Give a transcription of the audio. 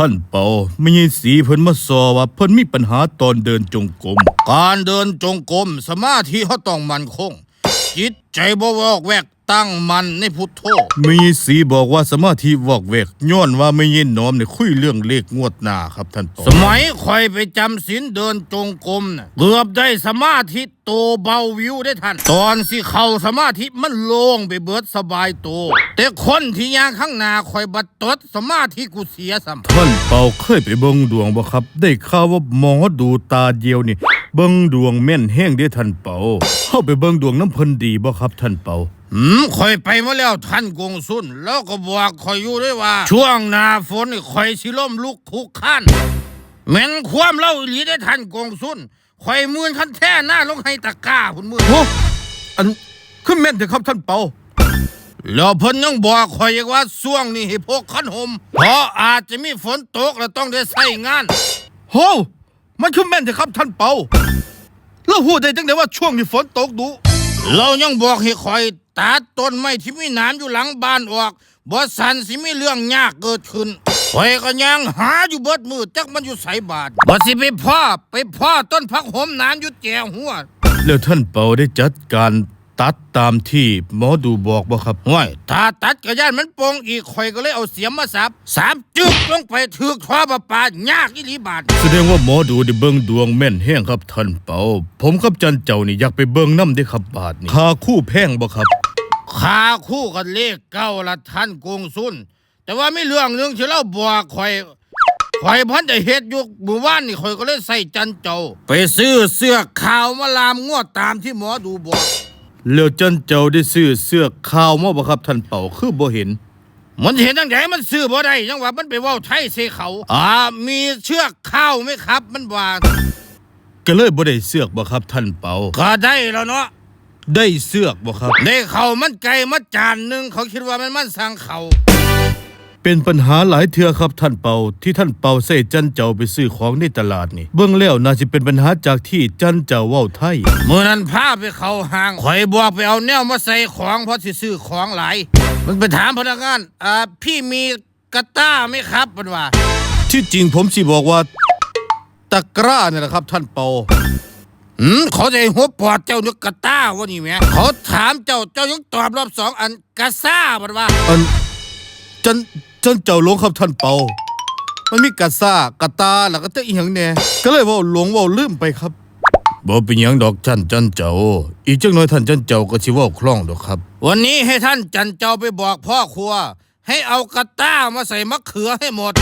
ท่านเปาไม่ใช่สีเพิ่นมาสอว่าเพิ่นมีปัญหาตอนเดินจงกรม การเดินจงกรมสมาธิเขาต้องมันคง จิตใจบ่วอกแวก ตั้งมันในพุทโธไม่ใช่สีบอกว่าสมาธิวอกเวกย้อนว่าไม่ใช่น้อมเนี่ยคุยเรื่องเลขงวดหน้าครับท่านเปาสมัยคอยไปจำศีลเดินจงกรมน่ะเกือบได้สมาธิโตเบาวิวได้ท่าน ตอนสิเข้าสมาธิมันโล่งไปเบิดสบายโต แต่คนที่ยางข้างหน้าคอยบัดตดสมาธิกูเสียสัมท่านเปาเคยไปเบิ่งดวงบ่ครับ ได้ข่าวว่าหมอดูตาเดียวนี่ เบิ่งดวงแม่นแห้งเด้ท่านเปาเข้าไปเบิ่งดวงน้ำเพิ่นดีบ่ครับท่านเปาหืมคอยไปมาแล้วท่านกงสุนแล้วก็บอกคอยอยู่ด้วยว่า ช่วงหน้าฝนนี่คอยสิล่มลุกคุกขันแม่นความเล่าอีหลีได้ท่านกงสุนคอยมือนคันแท้หน้าลงให้ตะกร้าพุ่นมือโอ้อันคือแม่นเถอะครับท่านเปาแล้วเพิ่นยังบอกคอยอีกว่าช่วงนี้ให้พกขันห่มเพราะอาจจะมีฝนตกแล้วต้องได้ใช้งานโห มันคือแม่นเถอะครับท่านเปาแล้วฮู้ได้จังไดว่าช่วงที่ฝนตกดุเรายังบอกให้คอยตัดต้นไม้ที่มีหนามอยู่หลังบ้านออกบ่สันสิมีเรื่องยากเกิดขึ้นคอยก็ยังหาอยู่เบิดมือจักมันอยู่ใสบาทบ่สิไปพ่อไปพ่อต้นพักหอมหนามอยู่แจหัวแล้วท่านเปาได้จัดการ ตัดตามที่หมอดูบอกบ่ครับห้วยถ้าตัดกระยานมันโปงอีกคอยก็เลยเอาเสียมมาสับสามจึกลงไปถือท่อประปายากอีหลีบาทแสดงว่าหมอดูได้เบิ่งดวงแม่นแห้งครับท่านเปาผมกับจันเจ้านี่อยากไปเบิ่งน้ำได้ครับบาทนี่ค่าคู่แพงบ่ครับขาคู่กันเลขเก้าละท่านกงสุนแต่ว่าไม่เรื่องหนึงที่เราบอกคอยคอยพันแต่เฮ็ดอยู่หมู่บ้านนี่คอยก็เลยใส่จันเจ้า ไปซื้อเสื้อขาวมาลามงวดตามที่หมอดูบอก แล้วจันเจ้าได้ซื้อเสื้อขาวมาบ่ครับท่านเป่าคือบ่เห็น มันเห็นตั้งแต่มันซื้อบ่ได้ยังว่ามันไปเว่าไทยเสเขาอ่ามีเชือกข้าวไหมครับ มันว่าก็เลยบ่ได้เสื้อกบ่ครับท่านเป่าก็ได้แล้วเนาะได้เสื้อกบ่ครับได้เขามันไก่มาจานหนึ่งเขาคิดว่ามันมันสั่งเขา เป็นปัญหาหลายเทื่อครับท่านเปาที่ท่านเปาใส่จันเจ้าไปซื้อของในตลาดนี่ เบิ่งแล้วน่าจะเป็นปัญหาจากที่จันเจ้าเว้าไทยเมื่อนั้นพาไปเขาห้างข่อยบอกไปเอาแนวมาใส่ของเพราะสิซื้อของหลายมันไปถามพนักงานอ่าพี่มีกระต้าไหมครับมันว่าที่จริงผมสิบอกว่าตะกร้าเนี่ยนะครับท่านเปาอืมเขาจะให้หัวปอดเจ้านึกกระต้าวะนี่แหม่เขาถามเจ้าเจ้ายังตอบรอบสองอันกระซ่ามันว่าอันจัน จันเจ้าหลงครับท่านเปา มันมีกะซ่ากะตาแล้วก็เตะอีหยังแหน่ก็เลยเว่าหลงเว่าลืมไปครับบ่เป็นหยังดอกจันจันเจ้า อีกจังน้อยท่านจันเจ้าก็สิเว้าคล่องดอกครับ วันนี้ให้ท่านจันเจ้าไปบอกพ่อครัว ให้เอากระต้ามาใส่มะเขือให้หมด